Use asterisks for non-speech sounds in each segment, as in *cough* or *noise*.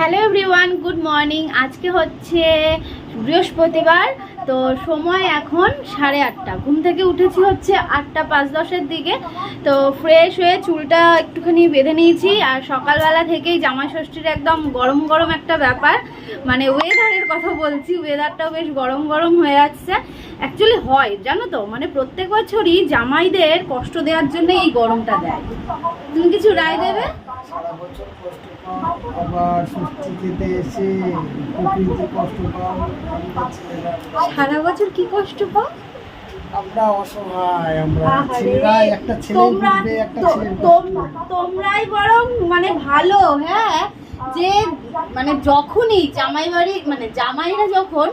Hello everyone good morning আজকে হচ্ছে বৃহস্পতিবার, তো সময় এখন সাড়ে আটটা। ঘুম থেকে উঠেছি হচ্ছে আটটা পাঁচ দশের দিকে। তো ফ্রেশ হয়ে চুলটা একটুখানি বেঁধে নিয়েছি, আর সকালবেলা থেকেই জামাই ষষ্ঠীর একদম গরম গরম একটা ব্যাপার। মানে ওয়েদারের কথা বলছি ওয়েদারটাও বেশ গরম গরম হয়ে যাচ্ছে অ্যাকচুয়ালি হয়, জানো তো? মানে প্রত্যেক বছরই জামাইদের কষ্ট দেওয়ার জন্য এই গরমটা দেয়। তুমি কিছু রায় দেবে? সারা বছর কষ্ট আবার ষষ্ঠী খেতে এসে প্রকৃতি কষ্ট পাও সারা বছর কি কষ্ট পাও? আমরা অসহায় আমরা ছেলেরা একটা ছেলে তোমরা একটা তো- ছেলের কষ্ট তোম- তোমরাই বরং মানে ভালো হ্যাঁ? যে মানে যখনই জামাই বাড়ি মানে জামাইরা যখন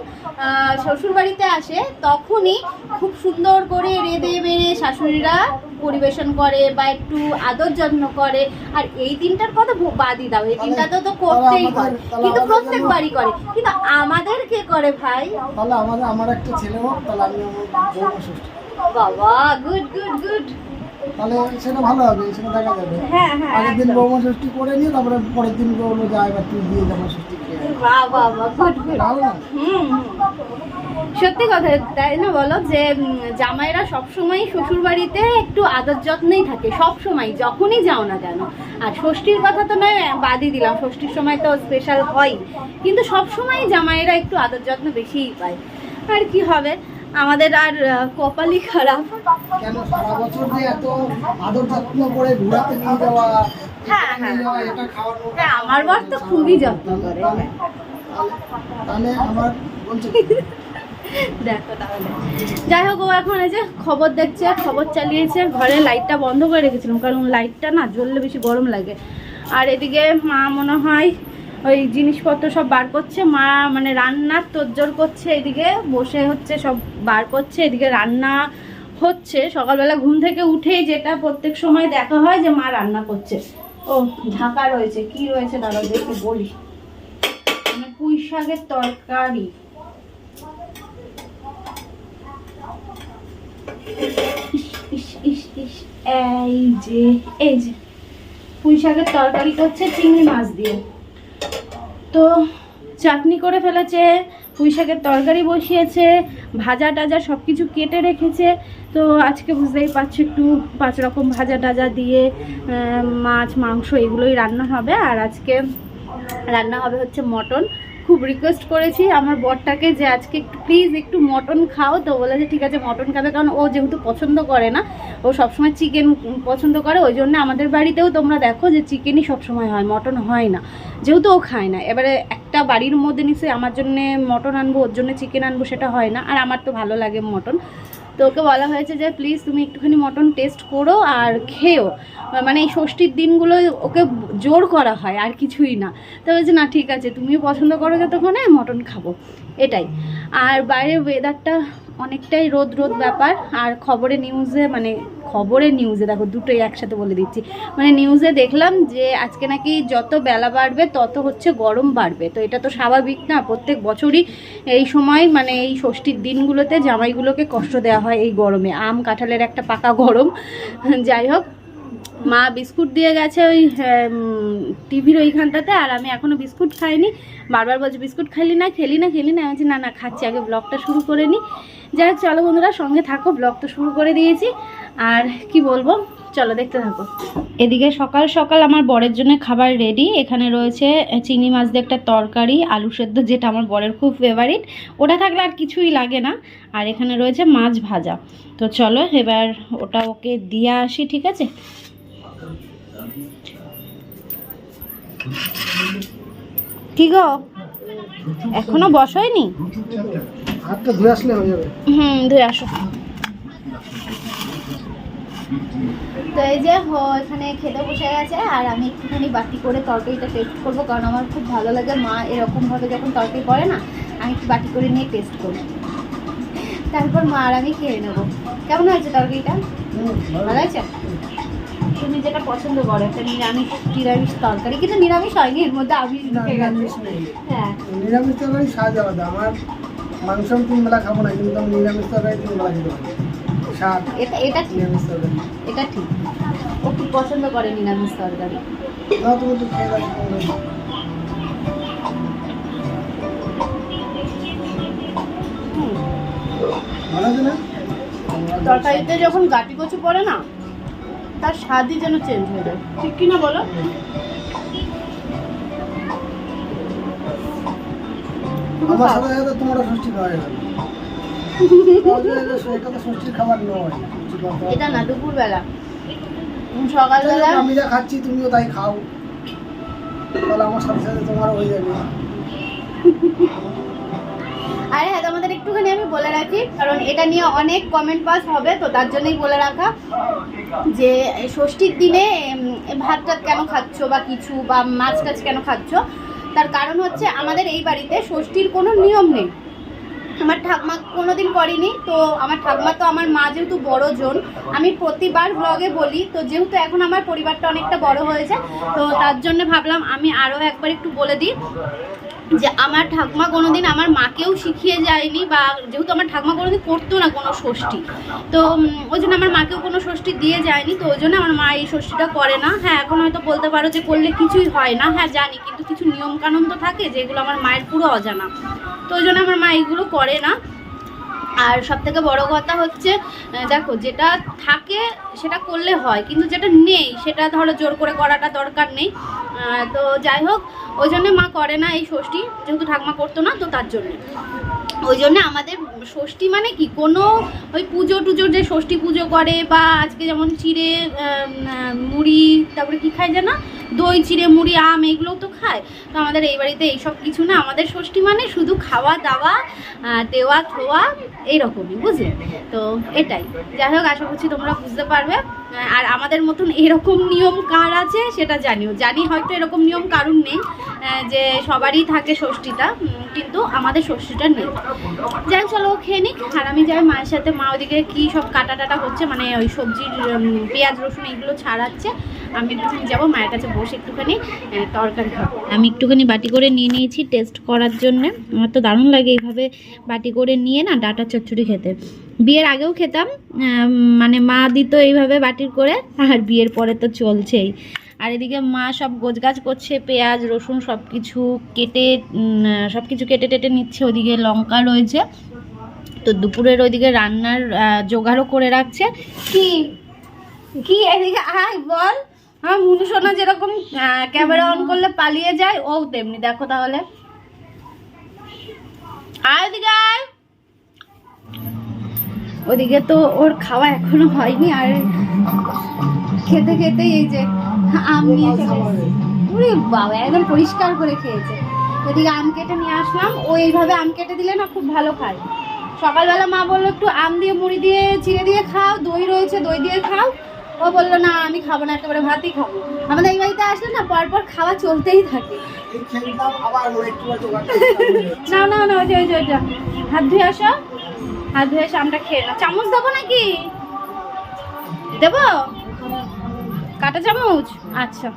শ্বশুর বাড়িতে আসে তখনই খুব সুন্দর করে রেঁধে বেড়ে শাশুড়িরা পরিবেশন করে বা একটু আদর যত্ন করে আর এই দিনটার কথা বাদই দাও। এই দিনটা তো তো করতেই হয়। কিন্তু আমাদের প্রত্যেক বাড়ি করে। কিন্তু আমাদের কে করে ভাই? তাহলে আমাদের আমার একটা ছেলে হোক তাহলে আমি বৌমা বাবা গুড গুড গুড তাহলে সেটা ভালো হবে সেটা দেখা যাবে। হ্যাঁ হ্যাঁ আগের দিন বৌমা ষষ্ঠী করে নিয়ে তারপরে পরের দিন বলব যা এবার তুই দিয়ে জামা ষষ্ঠী খেয়ে ভালো না। সত্যি কথা তাই না বলো? যে জামাইরা সবসময় শ্বশুর বাড়িতে একটু আদর যত্নেই থাকে সব সময় যখনই যাও না কেন। আর ষষ্ঠীর কথা তো নয় বাদই দিলাম ষষ্ঠীর সময় তো স্পেশাল হয়। কিন্তু সব সময় জামাইরা একটু আদর যত্ন বেশিই পায়। আর কি হবে? আমাদের আর কপালই খারাপ। কেন সারা বছর যে এত আদর যত্ন করে ঘোরাতে নিয়ে যাওয়া হ্যাঁ, হ্যাঁ। হ্যাঁ, আমার বর তো খুবই যত্ন করে। তাহলে- তাহলে আমার বলছে। দেখো তাহলে। যাই হোক ও এখন এই যে খবর দেখছে, খবর চালিয়েছে, ঘরে লাইটটা বন্ধ করে রেখেছিলাম, কারণ লাইটটা না জ্বললে বেশি গরম লাগে। আর এদিকে মা মনে হয় ওই জিনিসপত্র সব বার করছে, মা মানে রান্নার তোজ্জোর করছে এদিকে, বসে হচ্ছে সব বার করছে, এদিকে রান্না হচ্ছে। সকালবেলা ঘুম থেকে উঠেই যেটা প্রত্যেক সময় দেখা হয় যে মা রান্না করছে। ও, ঢাকা রয়েছে, কি রয়েছে দাদা, দেখে বলি। মানে পুঁই শাকের তরকারি ইস, ইস, ইস, ইস, এই যে এই যে। পুঁই শাকের তরকারি করছে, চিংড়ি মাছ দিয়ে। তো চাটনি করে ফেলেছে, পুঁই শাকের তরকারি বসিয়েছে, ভাজা টাজা সব কিছু কেটে রেখেছে। তো আজকে বুঝতেই পারছ একটু পাঁচ রকম ভাজা টাজা দিয়ে মাছ, মাংস এগুলোই রান্না হবে। আর আজকে রান্না হবে হচ্ছে মটন। খুব রিকোয়েস্ট করেছি আমার বরটাকে যে আজকে একটু প্লিজ একটু মটন খাও। তো বলে যে ঠিক আছে, মটন খাবে কারণ ও যেহেতু পছন্দ করে না, ও সবসময় চিকেন পছন্দ করে, ওই জন্য আমাদের বাড়িতেও তোমরা দেখো যে চিকেনই সবসময় হয়, মটন হয় না। যেহেতু ও খায় না, এবারে একটা বাড়ির মধ্যে নিশ্চয়ই আমার জন্য মটন আনব, ওর জন্য চিকেন আনব সেটা হয় না, আর আমার তো ভালো লাগে মটন। তো ওকে বলা হয়েছে যে, প্লিজ তুমি একটুখানি মটন টেস্ট করো আর খেও মানে এই ষষ্ঠীর দিনগুলো ওকে জোর করা হয়, আর কিছুই না। তো বলছে, না, ঠিক আছে, তুমিও পছন্দ করো যতক্ষণে, মটন খাব। এটাই। আর বাইরে ওয়েদারটা অনেকটাই রোদ রোদ ব্যাপার। আর খবরে নিউজে মানে খবরে নিউজে দেখো দুটোই একসাথে বলে দিচ্ছি। মানে নিউজে দেখলাম যে আজকে নাকি যত বেলা বাড়বে, তত হচ্ছে গরম বাড়বে। তো এটা তো স্বাভাবিক না, প্রত্যেক বছরই এই সময় মানে এই ষষ্ঠীর দিনগুলোতে জামাইগুলোকে কষ্ট দেওয়া হয় এই গরমে। আম কাঁঠালের একটা পাকা গরম। যাই হোক মা বিস্কুট দিয়ে গেছে ওই টিভির ওইখানটাতে, আর আমি এখনও বিস্কুট খাইনি। বারবার বলছি, বিস্কুট খাইলি না, খেলি না খেলি না? আমি না না, খাচ্ছি, আগে ব্লগটা শুরু করে নিই যাই হোক, চলো বন্ধুরা, সঙ্গে থাকো ব্লগ তো শুরু করে দিয়েছি। আর কি বলব, চলো দেখতে থাকো। এদিকে সকাল সকাল আমার বরের জন্য খাবার রেডি এখানে রয়েছে চিংড়ি মাছ দিয়ে একটা তরকারি, আলু সেদ্ধ, যেটা আমার বরের খুব ফেভারিট ওটা থাকলে আর কিছুই লাগে না। আর এখানে রয়েছে মাছ ভাজা। তো চলো, এবার ওটা ওকে দিয়ে আসি, ঠিক আছে? কি গো? এখনও বসয়নি হাতটা ধুয়ে আসলে হয়ে যাবে। হুম ধুয়ে আসো। তো এই যে এখানে খেতে বসে গেছে আর আমি একটুখানি বাটি করে তরকারিটা টেস্ট করব কারণ আমার খুব ভালো লাগে। মা এরকমভাবে যখন তরকারি করে না আমি একটু বাটি করে নিয়ে টেস্ট করি। তারপর মা আর আমি খেয়ে নেব। কেমন হয়েছে তরকারিটা? ভালো। আছে তুমি যেটা পছন্দ করো একটা নিরামিষ নিরামিষ তরকারি। কিন্তু নিরামিষ হয়নি এর মধ্যে আমিষ ঢুকে গেছে। হ্যাঁ। নিরামিষ তরকারি স্বাদ আলাদা। আমার মাংস তিন বেলা খাব না কিন্তু আমি নিরামিষ তরকারি তিন বেলা খেতে পারি। স্বাদ এটা এটা নিরামিষ তরকারি। এটা ঠিক। ও খুব পছন্দ করে নিরামিষ তরকারি। না তুমি তো খেয়ে ভালো তরকারিতে যখন গাটি কচু পড়ে না তার স্বাদই যেন চেঞ্জ হয়ে যায়। ঠিক কি না বলো? আমার সাথে সাথে তোমারও ষষ্ঠী খাওয়া এটা তো ষষ্ঠীর খাবার নয় এটা না দুপুরবেলা। সকালবেলা আমি যা খাচ্ছি তুমিও তাই খাও। তাহলে আমার সাথে সাথে তোমারও হয়ে যাবে। আরে হ্যাঁ তোমাদের একটুখানি আমি বলে রাখি কারণ এটা নিয়ে অনেক কমেন্ট পাস হবে তো তার জন্যই বলে রাখা। যে ষষ্ঠীর দিনে উম, ভাত টাত কেন খাচ্ছ বা কিছু বা মাছ টাছ কেন খাচ্ছ? তার কারণ হচ্ছে আমাদের এই বাড়িতে ষষ্ঠীর কোনো নিয়ম নেই। আমার ঠাকমা কোনোদিন করেনি তো আমার ঠাকমা তো আমার মা যেহেতু বড় জন আমি প্রতিবার ব্লগে বলি তো যেহেতু এখন আমার পরিবারটা অনেকটা বড় হয়েছে তো তার জন্য ভাবলাম আমি আরও একবার একটু বলে দিই। যে আমার ঠাকুমা কোনোদিন আমার মাকেও শিখিয়ে যায়নি বা যেহেতু আমার ঠাকুমা কোনোদিন করতো না কোনো ষষ্ঠী, তো ওই জন্য আমার মাকেও কোনো ষষ্ঠী দিয়ে যায়নি, তো ওই জন্য আমার মা এই ষষ্ঠীটা করে না। হ্যাঁ এখন হয়তো বলতে পারো যে করলে কিছুই হয় না। হ্যাঁ জানি, কিন্তু কিছু নিয়মকানুন তো থাকে যেগুলো আমার মায়ের পুরো অজানা। তো ওই জন্য আমার মা এইগুলো করে না। আর সব থেকে বড় কথা হচ্ছে দেখো যেটা থাকে সেটা করলে হয়, কিন্তু যেটা নেই সেটা ধরো জোর করে করাটা দরকার নেই। তো যাই হোক, ওই জন্যে মা করে না এই ষষ্ঠী, যেহেতু ঠাকমা করতো না, তো তার জন্য। ওই জন্য আমাদের ষষ্ঠী মানে কি? কোনো ওই পুজো টুজোর যে ষষ্ঠী পুজো করে বা আজকে যেমন চিড়ে মুড়ি, তারপরে কী খায় জানা? দই, চিড়ে মুড়ি, আম এগুলো তো খায়। তো আমাদের এই বাড়িতে এইসব কিছু না, আমাদের ষষ্ঠী মানে শুধু খাওয়া, দাওয়া দেওয়া, থোয়া, এইরকমই, বুঝলে? তো এটাই। যাই হোক, আশা করছি তোমরা বুঝতে পারবে। আর আমাদের মতন এরকম নিয়ম কার আছে সেটা জানিও। জানি হয়তো এরকম নিয়ম কারণ নেই যে সবারই থাকে ষষ্ঠীটা কিন্তু আমাদের ষষ্ঠীটা নেই। যাই চলো খেয়ে নিক। আর আমি যাই, মায়ের সাথে মা ওদিকে কী সব কাটা টাটা হচ্ছে মানে ওই সবজির পেঁয়াজ, রসুন এগুলো ছাড়াচ্ছে। আমি একটুখানি যাব মায়ের কাছে বসে একটুখানি তরকারি খাব। আমি একটুখানি বাটি করে নিয়ে নিয়েছি টেস্ট করার জন্যে। আমার তো দারুণ লাগে এইভাবে বাটি করে নিয়ে না ডাটা চচ্চড়ি খেতে। বিয়ের আগেও খেতাম মানে মা দিত এইভাবে বাটির করে আর বিয়ের পরে তো চলছেই। আর এদিকে মা সব গোছগাছ করছে পেঁয়াজ রসুন সব কিছু কেটে সব কিছু কেটে টেটে নিচ্ছে ওদিকে লঙ্কা রয়েছে। তো দুপুরের ওইদিকে রান্নার জোগাড়ও করে রাখছে। কি? কি এদিকে? আয় বল। আমার মুনু সোনা যেরকম ক্যামেরা অন করলে পালিয়ে যায়, ও তেমনি। দেখো তাহলে। আয় আয়। ওদিকে তো ওর খাওয়া এখনও হয়নি, আর খেতে খেতে এই যে আম নিয়ে চলে বাবা, একদম পরিষ্কার করে খেয়েছে। ওদিকে আম কেটে নিয়ে আসলাম। ও এইভাবে আম কেটে দিলে না খুব ভালো খায়। সকালবেলা মা বলল, একটু আম দিয়ে মুড়ি দিয়ে, চিড়ে দিয়ে খাও, দই রয়েছে, দই দিয়ে খাও। ও বলল না আমি খাব না একেবারে ভাতই খাব। আমাদের এই বাড়িতে আসলে না পরপর খাওয়া চলতেই থাকে। *laughs* না না না ওই যে ওই যে। হাত ধুয়ে আসো হাত ধুয়ে এসে আমরা খেয়ে নাও। চামচ দেবো নাকি? দেবো? কাটা চামচ? আচ্ছা।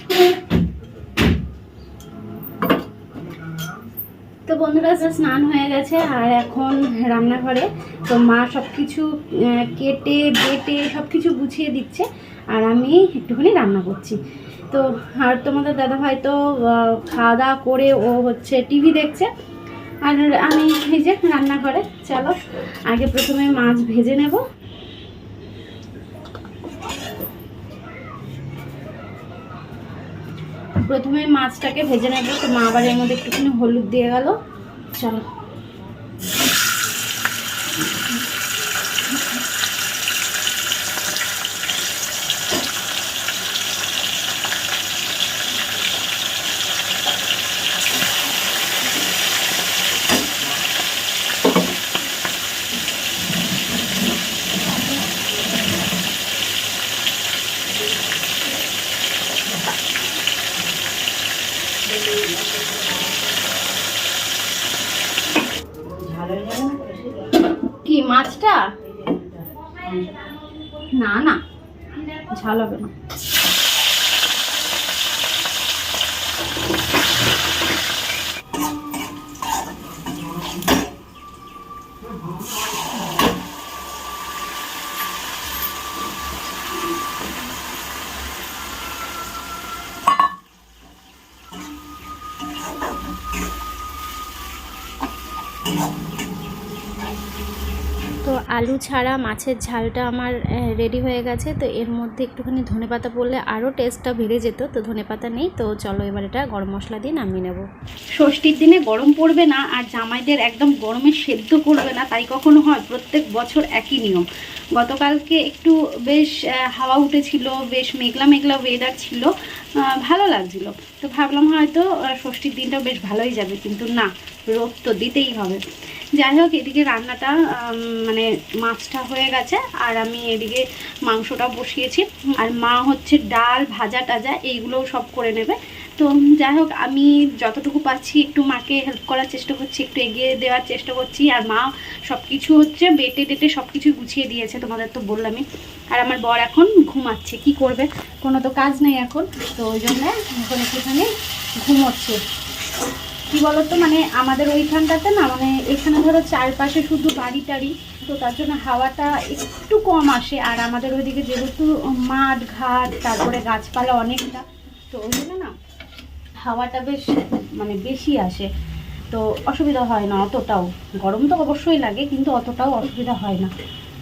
তো বন্ধুরা স্নান হয়ে গেছে আর এখন রান্নাঘরে। তো মা সব কিছু কেটে, বেটে সব কিছু গুছিয়ে দিচ্ছে আর আমি একটুখানি রান্না করছি। তো আর তোমাদের দাদাভাই তো খাওয়া দাওয়া করে ও হচ্ছে টিভি দেখছে। আর আমি এই যে রান্নাঘরে, চলো আগে প্রথমে মাছ ভেজে নেব। প্রথমে মাছটাকে ভেজে নেব। তো মা আবার এর মধ্যে একটুখানি হলুদ দিয়ে গেল। চলো। ঝাল হবে না Thank you. আলু ছাড়া মাছের ঝালটা আমার রেডি হয়ে গেছে। তো এর মধ্যে একটুখানি ধনেপাতা পড়লে আরও টেস্টটা বেড়ে যেত, তো ধনেপাতা নেই। তো চলো এবার এটা গরম মশলা দিয়ে নামিয়ে নেব। ষষ্ঠীর দিনে গরম পড়বে না আর জামাইদের একদম গরমে সেদ্ধ করবে না, তাই কখনো হয় প্রত্যেক বছর একই নিয়ম। গতকালকে একটু বেশ হাওয়া উঠেছিল, বেশ মেঘলা মেঘলা ওয়েদার ছিল ভালো লাগছিল। তো ভাবলাম হয়তো ষষ্ঠীর দিনটাও বেশ ভালোই যাবে, কিন্তু না, রোদ তো দিতেই হবে। যাই হোক এদিকে রান্নাটা মানে মাছটা হয়ে গেছে, আর আমি এদিকে মাংসটা বসিয়েছি। আর মা হচ্ছে ডাল, ভাজা, টাজা, এইগুলোও সব করে নেবে। তো যাই হোক আমি যতটুকু পাচ্ছি একটু মাকে হেল্প করার চেষ্টা করছি, একটু এগিয়ে দেওয়ার চেষ্টা করছি। আর মা সব কিছু হচ্ছে বেটে টেটে সব কিছু গুছিয়ে দিয়েছে, তোমাদের তো বললামই। আর আমার বর এখন ঘুমাচ্ছে, কি করবে? কোনো তো কাজ নেই এখন, তো ওই জন্য এখন একটুখানি ঘুমোচ্ছে। কি বলতো মানে আমাদের ওইখানটাতে না মানে এখানে ধরো চারপাশে শুধু বাড়ি টাড়ি, তো তার জন্য হাওয়াটা একটু কম আসে। আর আমাদের ওইদিকে যেহেতু মাঠ, ঘাট, তারপরে গাছপালা অনেকটা, তো ওই জন্য না হাওয়াটা বেশ মানে বেশি আসে। তো অসুবিধা হয় না অতটাও। গরম তো অবশ্যই লাগে, কিন্তু অতটাও অসুবিধা হয় না।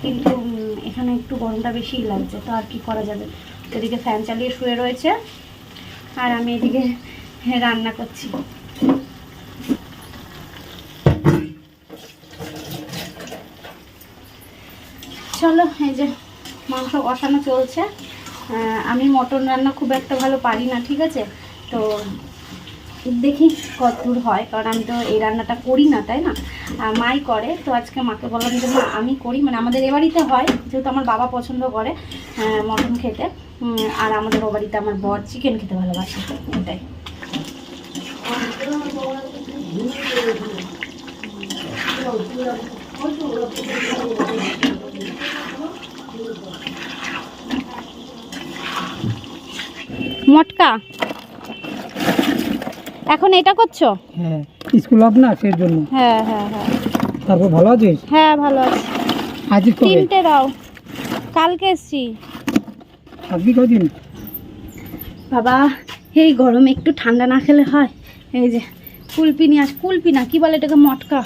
কিন্তু এখানে একটু গরমটা বেশিই লাগছে, তো আর কি করা যাবে? এদিকে ফ্যান চালিয়ে শুয়ে রয়েছে, আর আমি এদিকে রান্না করছি। চলো, এই যে মাংস কষানো চলছে। আমি মটন রান্না খুব একটা ভালো পারি না, ঠিক আছে? তো দেখি কত দূর হয়, কারণ আমি তো এই রান্নাটা করি না, তাই না? মাই করে, তো আজকে মাকে বললাম যে আমি করি। মানে আমাদের এ বাড়িতে হয়, যেহেতু আমার বাবা পছন্দ করে মটন খেতে। আর আমাদের ও বাড়িতে আমার বর চিকেন খেতে ভালোবাসে, এটাই। মটকা। এখন এটা করছ? হ্যাঁ স্কুল অফ না সেই জন্য। হ্যাঁ হ্যাঁ হ্যাঁ। তারপর ভালো আছিস? হ্যাঁ ভালো আছি। আজকে কবে? তিনটে দাও। কালকে এসছি। থাকবি কদিন? বাবা এই গরমে একটু ঠান্ডা না খেলে হয়। এই যে কুলপি নিয়ে আস কুলপি না কি বলে এটাকে মটকা।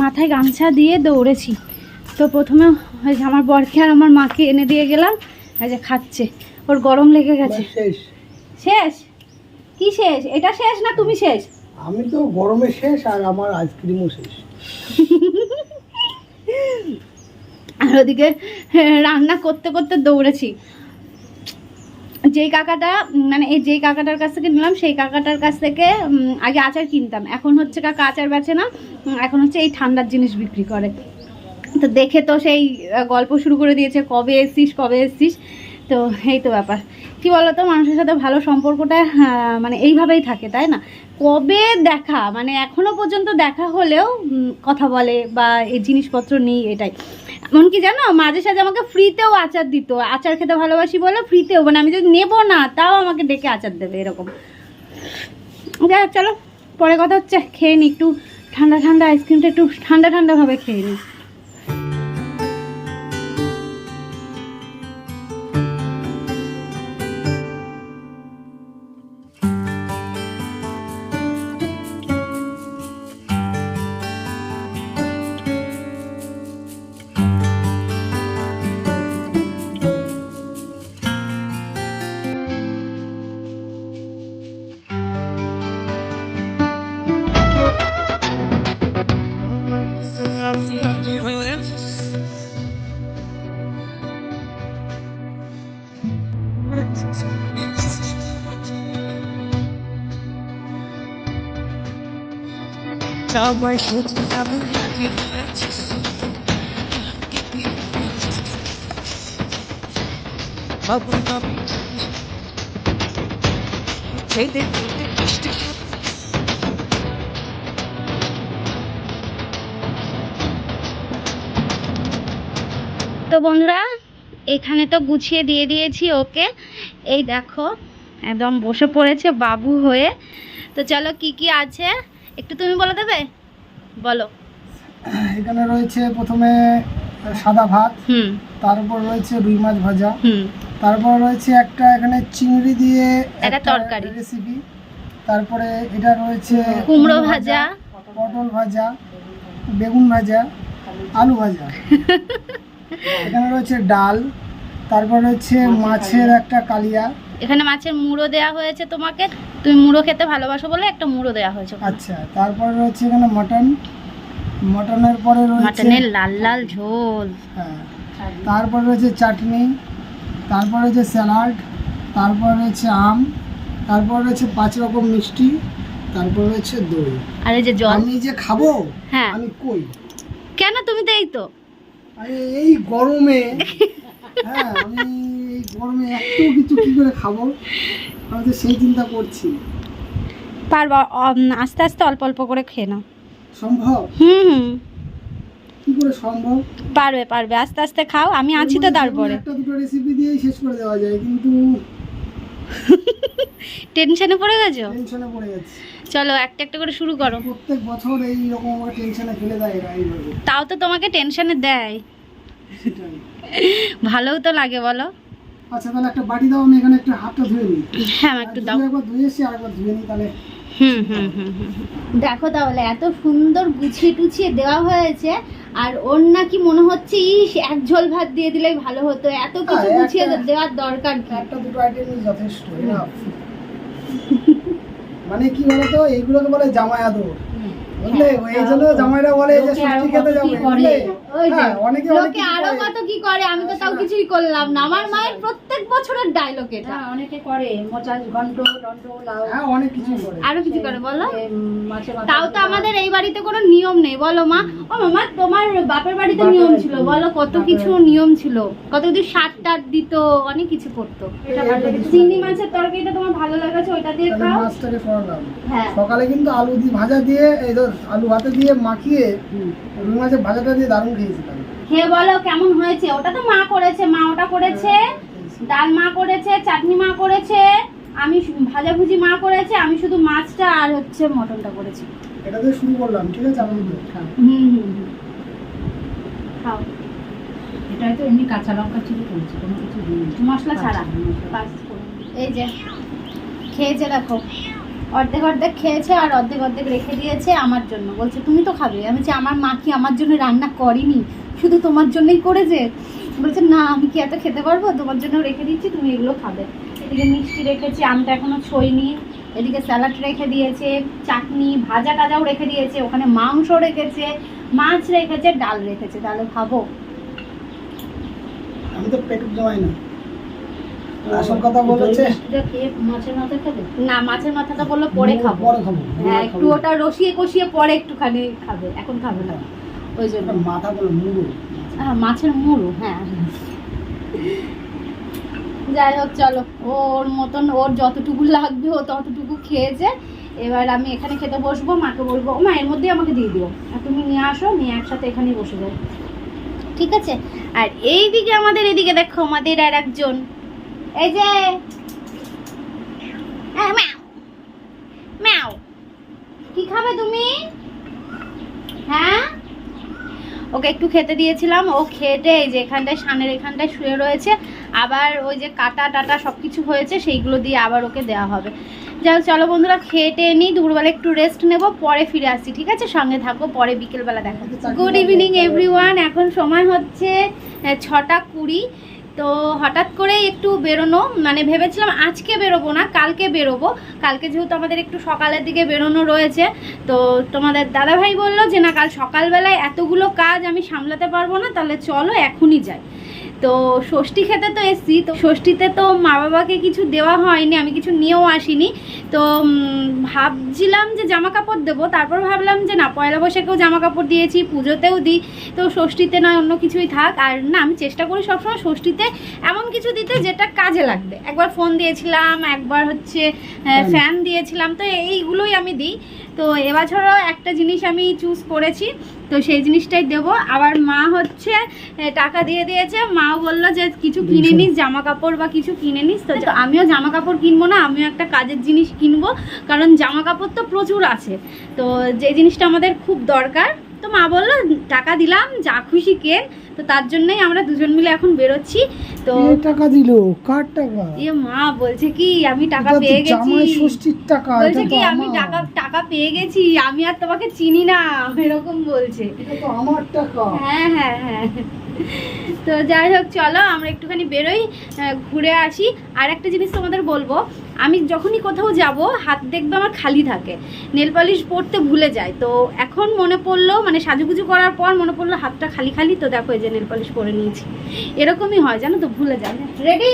মাথায় গামছা দিয়ে দৌড়েছি। তো প্রথমে আমার বরকে আর আমার মাকে এনে দিয়ে গেলাম এই যে খাচ্ছে। ওর গরম লেগে গেছে। শেষ। কি শেষ? এটা শেষ না তুমি শেষ? আমি তো গরমে শেষ আর আমার আইসক্রিমও শেষ। আর ওদিকে রান্না করতে করতে দৌড়েছি। যেই কাকাটা মানে এই যেই কাকাটার কাছ থেকে নিলাম সেই কাকাটার কাছ থেকে আগে আচার কিনতাম। এখন হচ্ছে কাকা আচার বেছে না এখন হচ্ছে এই ঠান্ডার জিনিস বিক্রি করে। তো দেখে তো সেই গল্প শুরু করে দিয়েছে, কবে এসছিস কবে এসছিস? তো এই তো ব্যাপার। কি বলতো, মানুষের সাথে ভালো সম্পর্কটা মানে এইভাবেই থাকে, তাই না? কবে দেখা মানে এখনও পর্যন্ত দেখা হলেও কথা বলে বা এই জিনিসপত্র নেই এটাই। এমনকি জানো, মাঝে সাঝে আমাকে ফ্রিতেও আচার দিত। আচার খেতে ভালোবাসি বলে ফ্রিতেও মানে আমি যদি নেব না, তাও আমাকে ডেকে আচার দেবে এরকম। যাই চলো, পরে কথা হচ্ছে, খেয়ে নি একটু ঠান্ডা ঠান্ডা আইসক্রিমটা একটু ঠান্ডা ঠান্ডাভাবে খেয়ে নিই তো বন্ধুরা, এখানে তো গুছিয়ে দিয়ে দিয়েছি ওকে। এই দেখো, একদম বসে পড়েছে বাবু হয়ে। তো চলো কি কি আছে? একটু তুমি বলে দেবে? বলো। এখানে রয়েছে প্রথমে সাদা ভাত হুম। তারপর রয়েছে রুই মাছ ভাজা হুম। তারপর রয়েছে একটা এখানে চিংড়ি দিয়ে একটা তরকারি। রেসিপি তারপরে এটা রয়েছে কুমড়ো ভাজা পটল ভাজা বেগুন ভাজা আলু ভাজা। *laughs* এখানে রয়েছে ডাল তারপর হচ্ছে মাছের একটা কালিয়া। এখানে মাছের মুড়ো দেওয়া হয়েছে তোমাকে। তুমি মুড়ো খেতে ভালোবাসো বলে একটা মুড়ো দেওয়া হয়েছে। আচ্ছা তারপর রয়েছে এখানে মটন। মটনের পরে রয়েছে মাটনের লাল লাল ঝোল। হ্যাঁ তারপর রয়েছে চাটনি তারপর রয়েছে স্যালাড তারপর রয়েছে আম তারপর রয়েছে পাঁচ রকম মিষ্টি তারপর রয়েছে দই। আর এই যে জল আমি যে খাব হ্যাঁ। আমি কই? কেন তুমি তো এই তো? আরে এই গরমে *laughs* হ্যাঁ আমি এই গরমে এত কিছু কি করে খাব? আমি তো সেই চিন্তা করছি। পারবা আস্তে আস্তে অল্প অল্প করে খেয়ে নাও। সম্ভব? হুম হুম। কি করে সম্ভব? পারবে পারবে আস্তে আস্তে খাও আমি আছি তো এর মধ্যে তারপরে। একটা দুটো রেসিপি দিয়েই শেষ করে দেওয়া যায় কিন্তু টেনশনে পড়ে গেছো? টেনশনে পড়ে যাচ্ছি চলো একটা একটা করে শুরু করো। প্রত্যেক বছর এই রকম টেনশনে ফেলে দেয় তাও তো তোমাকে টেনশনে দেয়। সেটাই। ভালোও তো লাগে বলো। আচ্ছা তাহলে একটা বাটি দাও আমি এখানে একটা হাতটা ধুয়ে নিই। হ্যাঁ একটু দাও। একবার ধুয়ে এসছি আর একবার ধুয়ে নিই তাহলে হুম হুম হুম হুম হুম। দেখো তাহলে এত সুন্দর গুছিয়ে টুছিয়ে দেওয়া হয়েছে আর ওর নাকি মনে হচ্ছে ইস এক ঝোল ভাত দিয়ে দিলেই ভালো হতো। এত কিছু হ্যাঁ, গুছিয়ে দেওয়ার দরকার কি? একটা দুটো আইটেমই যথেষ্ট মানে কি বলতো এইগুলোকে বলে জামাই আদর বুঝলে? এই জন্য জামাইরা বলে যে ষষ্ঠী খেতে যাবে বুঝলে? ওই যে, হ্যাঁ, অনেকে লোকে আরও কত কি করে? আমি তো তাও কিছুই করলাম না। আমার মায়ের প্রত্যেক বছরের ডায়লগ এটা। হ্যাঁ অনেকে করে। মোচা ঘন্ট টন্ট লাউ। হ্যাঁ অনেক কিছু করে। আরও কিছু করে বলো? এম, মাছের মাথা তাও তো আমাদের এই বাড়িতে কোনো নিয়ম নেই। বলো মা। ও মামা তোমার বাপের বাড়িতে নিয়ম ছিল। বলো কত কিছু নিয়ম ছিল? কত কিছু সাত টাট দিত অনেক কিছু করতো। চিংড়ি মাছের তরকারিটা তোমার ভালো লাগাছে ওইটা দিয়ে খাও। হ্যাঁ। সকালে কিন্তু আলু দিয়ে ভাজা দিয়ে এই ধর আলু ভাতে দিয়ে মাখিয়ে। রুই মাছের ভাজাটা দিয়ে দারুণ খেয়েছিলাম খেয়ে বলো কেমন হয়েছে? ওটা তো মা করেছে মা ওটা করেছে ডাল মা করেছে চাটনি মা করেছে আমি ভাজাভুজি মা করেছে আমি শুধু মাছটা আর হচ্ছে মটনটা করেছি। এটা দিয়ে শুরু করলাম ঠিক আছে? আমি খাও। হুম হুম হুম। খাও। এটা তো এমনি কাঁচা লঙ্কা ছিল করেছে কোনো কিছু মশলা ছাড়া। এই যে খেয়েছে দেখো। অর্ধেক অর্ধেক খেয়েছে আর অর্ধেক অর্ধেক রেখে দিয়েছে আমার জন্য। বলছে, তুমি তো খাবে। আমি বলছি, আমার মা কি আমার জন্য রান্না করেনি? শুধু তোমার জন্যই করেছে? বলছে, না, আমি কি এত খেতে পারব? তোমার জন্য রেখে দিচ্ছি, তুমি এগুলো খাবে। এদিকে মিষ্টি রেখেছি, আমটা এখনও ছইনি এদিকে স্যালাড রেখে দিয়েছে, চাটনি, ভাজা টাজাও রেখে দিয়েছে, ওখানে মাংস রেখেছে, মাছ রেখেছে, ডাল রেখেছে। তাহলে ভাবো আমি তো পেটুক জমাই না। আসল কথা বলেছে না মাছের মাথাটা বলল পরে খাব। পরে খাব। হ্যাঁ একটু ওটা রসিয়ে কষিয়ে পরে একটুখানি খাবে। এখন খাবে না। ওই জন্য। মাথা বলে মুড়ো। হ্যাঁ, মাছের মুড়ো হ্যাঁ। যাই হোক চলো। ওর মতন ওর যতটুকু লাগবে ও ততটুকু খেয়েছে। এবার আমি এখানে খেতে বসবো মাকে বলব ও মা এর মধ্যেই আমাকে দিয়ে দিও। আর তুমি নিয়ে আসো নিয়ে একসাথে এখানেই বসে যাও। ঠিক আছে? আর এই দিকে আমাদের এদিকে দেখো আমাদের আর একজন। এই যে ম্যাও কি খাবে তুমি? হ্যাঁ? ওকে একটু খেতে দিয়েছিলাম, ও খেটে এই যে এখানটায়, সানের এখানটায় শুয়ে রয়েছে। আবার ওই যে কাটা টাটা সব কিছু হয়েছে, সেইগুলো দিয়ে আবার ওকে দেওয়া হবে। যাই চলো বন্ধুরা, খেটে নিই, দুপুরবেলা একটু রেস্ট নেব, পরে ফিরে আসছি, ঠিক আছে? সঙ্গে থাকো, পরে বিকেলবেলা দেখা গুড ইভিনিং এভরিওয়ান এখন সময় হচ্ছে ছটা কুড়ি। তো হঠাৎ করে একটু বেরোনো মানে ভেবেছিলাম আজকে বেরোবো না, কালকে বেরোবো। কালকে যেহেতু আমাদের একটু সকালের দিকে বেরোনো রয়েছে, তো তোমাদের দাদাভাই বলল যে, না, কাল সকালবেলায় এতগুলো কাজ আমি সামলাতে পারব না, তাহলে চলো এখনই যাই। তো ষষ্ঠী খেতে তো এসছি তো ষষ্ঠীতে তো মা বাবাকে কিছু দেওয়া হয়নি আমি কিছু নিয়েও আসিনি। তো ভাবছিলাম যে জামা কাপড় দেবো তারপর ভাবলাম যে না পয়লা বৈশাখেও জামা কাপড় দিয়েছি পুজোতেও দিই তো ষষ্ঠীতে নয় অন্য কিছুই থাক। আর না আমি চেষ্টা করি সবসময় ষষ্ঠীতে এমন কিছু দিতে যেটা কাজে লাগবে। একবার ফোন দিয়েছিলাম একবার হচ্ছে ফ্যান দিয়েছিলাম তো এইগুলোই আমি দিই। তো এবছরও একটা জিনিস আমি চুজ করেছি তো সেই জিনিসটাই দেবো। আবার মা হচ্ছে টাকা দিয়ে দিয়েছে। মাও বলল যে কিছু কিনে নিস জামা কাপড় বা কিছু কিনে নিস তো তো আমিও জামা কাপড় কিনবো না আমিও একটা কাজের জিনিস কিনবো। কারণ জামা কাপড় তো প্রচুর আছে। তো যে জিনিসটা আমাদের খুব দরকার তো মা বলল টাকা দিলাম যা খুশি কেন? তো তার জন্যই আমরা দুজন মিলে এখন বেরোচ্ছি। তো টাকা দিল? কার টাকা? ইয়ে মা বলছে কি আমি টাকা পেয়ে গেছি। জামাই ষষ্ঠীর টাকা বলছে কি আমি টাকা টাকা পেয়ে গেছি আমি আর তোমাকে চিনি না। এরকম বলছে। এটা তো আমার টাকা। হ্যাঁ হ্যাঁ হ্যাঁ। তো যাই হোক, চলো, আমরা একটুখানি বেরোই ঘুরে আসি। আর একটা জিনিস তোমাদের বলব, আমি যখনই কোথাও যাব, হাত দেখবে আমার খালি থাকে। নেল পালিশ পরতে ভুলে যায়। তো এখন মনে পড়ল মানে সাজুগুজু করার পর মনে পড়ল হাতটা খালি খালি, তো দেখো যে নেল পালিশ পরে নিয়েছি। এরকমই হয়, জানো তো, ভুলে যায়। রেডি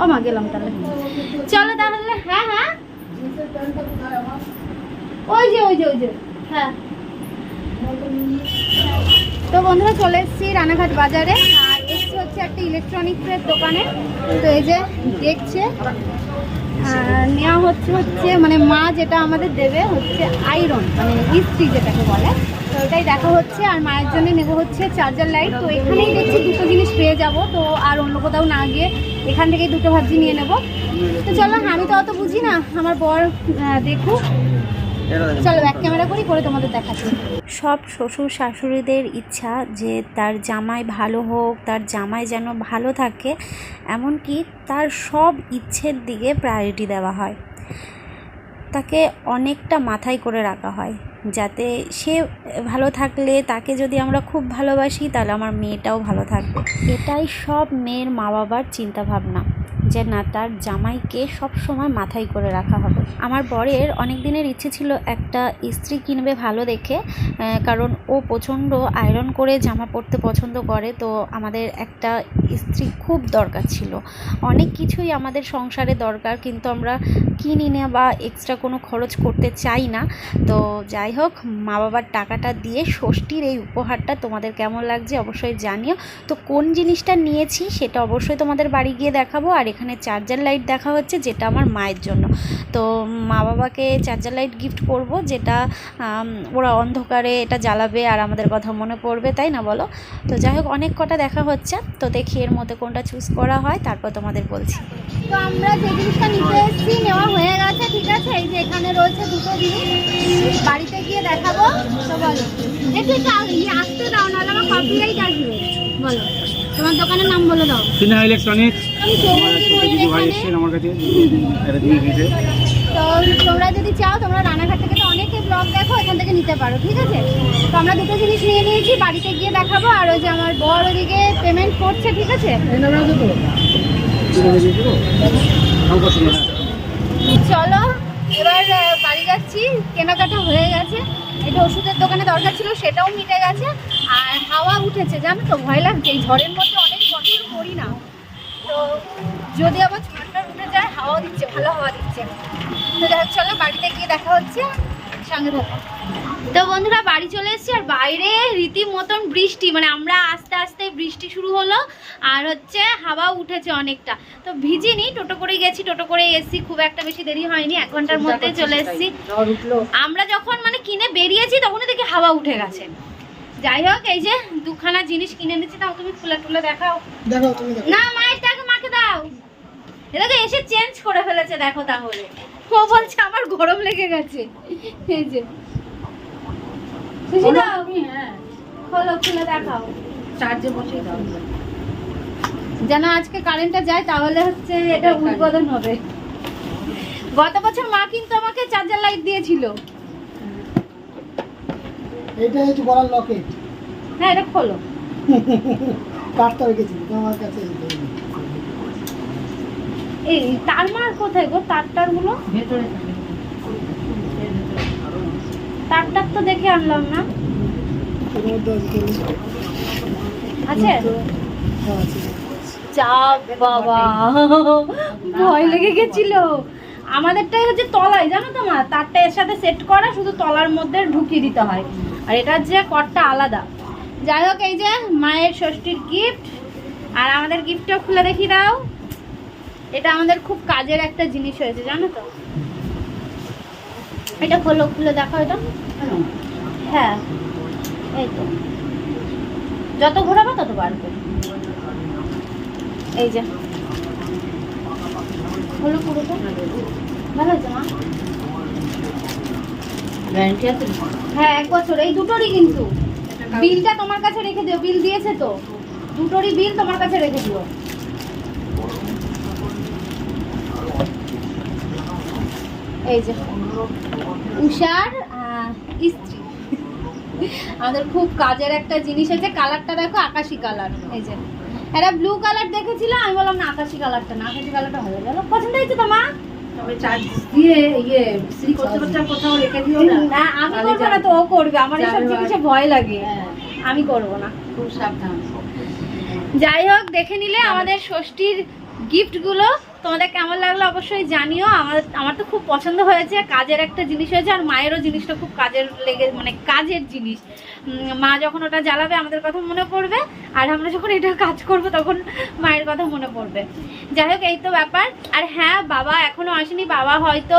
ও মা, গেলাম তাহলে। চলো তাহলে হ্যাঁ হ্যাঁ? ওই যে ওই যে ওই যে। হ্যাঁ। তো বন্ধুরা, চলে এসেছি রানাঘাট বাজারে। আর এসছি হচ্ছে একটা ইলেকট্রনিক্সের দোকানে। তো এই যে দেখছে নেওয়া হচ্ছে হচ্ছে মানে মা যেটা আমাদের দেবে হচ্ছে আয়রন মানে ইস্ত্রি যেটাকে বলে। তো ওটাই দেখা হচ্ছে, আর মায়ের জন্য নেব হচ্ছে চার্জার লাইট তো এখানেই দেখছি দুটো জিনিস পেয়ে যাব, তো আর অন্য কোথাও না গিয়ে এখান থেকেই দুটো ভাবছি নিয়ে নেব। তো চলো, আমি তো অত বুঝি না, আমার বর দেখুক। চলো ব্যাক ক্যামেরা করি করে তোমাদের দেখাচ্ছি। সব শ্বশুর শাশুড়িদের ইচ্ছা যে তার জামাই ভালো হোক, তার জামাই যেন ভালো থাকে, এমনকি তার সব ইচ্ছের দিকে প্রায়োরিটি দেওয়া হয়। তাকে অনেকটা মাথায় করে রাখা হয়। যাতে সে ভালো থাকলে তাকে যদি আমরা খুব ভালোবাসি, তাহলে আমার মেয়েটাও ভালো থাকবে। এটাই সব মেয়ের মা বাবার চিন্তাভাবনা, যে না, তার জামাইকে সব সময় মাথায় করে রাখা হবে। আমার বরের অনেক দিনের ইচ্ছে ছিল একটা ইস্ত্রি কিনবে ভালো দেখে কারণ ও প্রচণ্ড আয়রন করে জামা পরতে পছন্দ করে, তো আমাদের একটা ইস্ত্রি খুব দরকার ছিল। অনেক কিছুই আমাদের সংসারে দরকার, কিন্তু আমরা কিনি না বা এক্সট্রা কোনো খরচ করতে চাই না। তো যাই হোক মা বাবার টাকাটা দিয়ে ষষ্ঠীর এই উপহারটা তোমাদের কেমন লাগছে অবশ্যই জানিও। তো কোন জিনিসটা নিয়েছি সেটা অবশ্যই তোমাদের বাড়ি গিয়ে দেখাবো। আর এখানে চার্জার লাইট দেখা হচ্ছে যেটা আমার মায়ের জন্য। তো মা বাবাকে চার্জার লাইট গিফট করব যেটা ওরা অন্ধকারে এটা জ্বালাবে আর আমাদের কথা মনে পড়বে, তাই না বলো? তো যাই হোক, অনেক কটা দেখা হচ্ছে। তো দেখি এর মধ্যে কোনটা চুজ করা হয়, তারপর তোমাদের বলছি। তো আমরা যে জিনিসটা নিতে এসেছি, নেওয়া হয়ে গেছে, ঠিক আছে? এই যে এখানে রয়েছে দুটো জিনিস। বাড়িতে গিয়ে দেখাবো। তো বলো। একটু একটু ইয়ে আসতে দাও নাহলে আমার কপিরাইট আসবে। বলো। তোমার দোকানের নাম বলে দাও। সিনহা ইলেকট্রনিক্স। আমি চৌমুখী দিদি ভাই এখানে। আমার কাছে। এটা দিয়ে গেছে তো তোমরা যদি চাও তোমরা রানাঘাট থেকে তো অনেকে ব্লগ দেখো এখান থেকে নিতে পারো ঠিক আছে? তো আমরা দুটো জিনিস নিয়ে নিয়েছি বাড়িতে গিয়ে দেখাবো। আর ওই যে আমার বড় ওদিকে পেমেন্ট করছে ঠিক আছে? চলো এবার আহ, কেনাকাটা হয়ে গেছে। এটা ওষুধের দোকানে দরকার ছিল সেটাও মিটে গেছে। আর হাওয়া উঠেছে জানো তো ভয় লাগছে। এই ঝড়ের মধ্যে অনেক বছর করি না। তো যদি আবার ঝড়টা উঠে যায় হাওয়া দিচ্ছে ভালো হাওয়া দিচ্ছে। তো যাই চলো বাড়িতে গিয়ে দেখা হচ্ছে। সঙ্গে থাকো। তো বন্ধুরা বাড়ি চলে এসেছি আর বাইরে রীতিমতন বৃষ্টি মানে আমরা আস্তে আস্তে বৃষ্টি শুরু হলো আর হচ্ছে হাওয়া উঠেছে অনেকটা। তো ভিজিনি টোটো করে গেছি টোটো করে এসেছি খুব একটা বেশি দেরি হয়নি এক ঘণ্টার মধ্যে চলে এসেছি। আমরা যখন মানে কিনে বেরিয়েছি তখনই দেখি হাওয়া উঠে গেছে। যাই হোক এই যে দুখানা জিনিস কিনে এনেছি তাও তুমি খুলে টুলে দেখাও। না মায়ের টাকা মাকে দাও। এটাকে এসে চেঞ্জ করে ফেলেছে দেখো তাহলে। ও বলছে আমার গরম লেগে গেছে। এই যে। খুশি দাও হ্যাঁ খোলো খুলে দেখাও। চার্জে বসে দাও। যেন আজকে কারেন্টটা যায় তাহলে হচ্ছে এটা উদ্বোধন হবে। গত বছর মা কিন্তু আমাকে চার্জার লাইট দিয়েছিল। এইটা হচ্ছে গলার লকেট। হ্যাঁ এটা খোলো। কাটতে রেখেছি তোমার কাছে এই তার মার কোথায় গো? তার তারগুলো ভেতরে থাকে। এর ভেতরে। তার তো দেখে আনলাম না। আছে? আছে। বাবা ভয় লেগে গেছিল। আমাদেরটাই হচ্ছে তলায় জানো তো মা? তারটা এর সাথে সেট করা শুধু তলার মধ্যে ঢুকিয়ে দিতে হয়। আর এটার যে কটটা আলাদা। যাই হোক এই যে মায়ের ষষ্ঠীর গিফট আর আমাদের গিফটটা খুলে দেখি দাও। এটা আমাদের খুব কাজের একটা জিনিস হয়েছে জানো তো? এটা খোলো খুলে দেখো এটা। হ্যাঁ এই তো। যত ঘোরাবো তত বাড়বে। এই যে। হলো পুরোটা। ভালো হয়েছে মা? আছে হ্যাঁ এক বছর। এই দুটোরই কিন্তু। বিলটা তোমার কাছে রেখে দিও। বিল দিয়েছে তো। দুটোরই বিল তোমার কাছে রেখে দিও। এই যে উষার আহ, ইস্ত্রি। আমাদের খুব কাজের একটা জিনিস আছে কালারটা দেখো আকাশি কালার। এই যে একটা ব্লু কালার দেখেছিল আমি বললাম না আকাশি কালারটা না আকাশি কালারটা ভালো গেল। পছন্দ হয়েছে তোমার? দিয়ে ইয়ে আমি করব না তো ও করবে আমার এসব জিনিসে ভয় লাগে। হ্যাঁ, আমি করব না। খুব সাবধান। যাই হোক দেখে নিলে আমাদের ষষ্ঠীর গিফটগুলো তোমাদের কেমন লাগল অবশ্যই জানিও। আমার আমার তো খুব পছন্দ হয়েছে, কাজের একটা জিনিস হয়েছে, আর মায়েরও জিনিসটা খুব কাজের লেগে মানে কাজের জিনিস। মা যখন ওটা জ্বালাবে, আমাদের কথা মনে পড়বে, আর আমরা যখন এটা কাজ করব, তখন মায়ের কথা মনে পড়বে। যাই হোক, এই তো ব্যাপার। আর হ্যাঁ বাবা এখনও আসেনি, বাবা হয়তো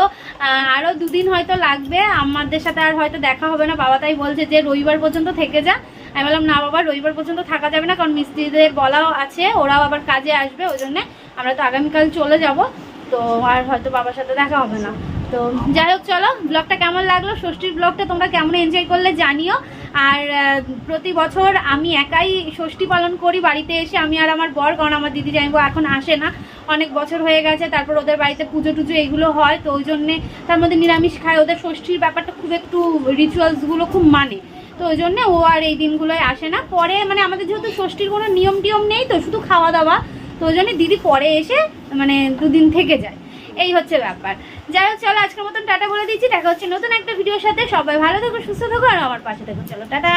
আরও দুদিন হয়তো লাগবে। আমাদের সাথে আর হয়তো দেখা হবে না, বাবা তাই বলছে যে রবিবার পর্যন্ত থেকে যা। আমি বললাম, না বাবা, রবিবার পর্যন্ত থাকা যাবে না, কারণ মিস্ত্রিদের বলাও আছে, ওরাও আবার কাজে আসবে, ওই জন্যে আমরা তো আগামীকাল চলে যাব। তো আর হয়তো বাবার সাথে দেখা হবে না। তো যাই হোক, চলো ব্লগটা কেমন লাগল? ষষ্ঠীর ব্লগটা তোমরা কেমন এনজয় করলে জানিও। আর প্রতি বছর আমি একাই ষষ্ঠী পালন করি, বাড়িতে এসে আমি আর আমার বর, কারণ আমার দিদি জানব এখন আসে না, অনেক বছর হয়ে গেছে, তারপর ওদের বাড়িতে পুজো টুজো এগুলো হয়, তো ওই জন্যে তার মধ্যে নিরামিষ খায়, ওদের ষষ্ঠীর ব্যাপারটা খুব একটু রিচুয়ালসগুলো খুব মানে। তো ওই জন্যে ও আর এই দিনগুলোয় আসে না। পরে মানে আমাদের যেহেতু ষষ্ঠীর কোনো নিয়ম টিয়ম নেই, তো শুধু খাওয়া দাওয়া তো ওই জন্যে দিদি পরে এসে মানে দুদিন থেকে যায়। এই হচ্ছে ব্যাপার। যাই হোক, চলো আজকের মতন টাটা বলে দিচ্ছি। দেখা হচ্ছে নতুন একটা ভিডিওর সাথে। সবাই ভালো থেকো, সুস্থ থেকো, আর আমার পাশে থাকো। চলো, টাটা!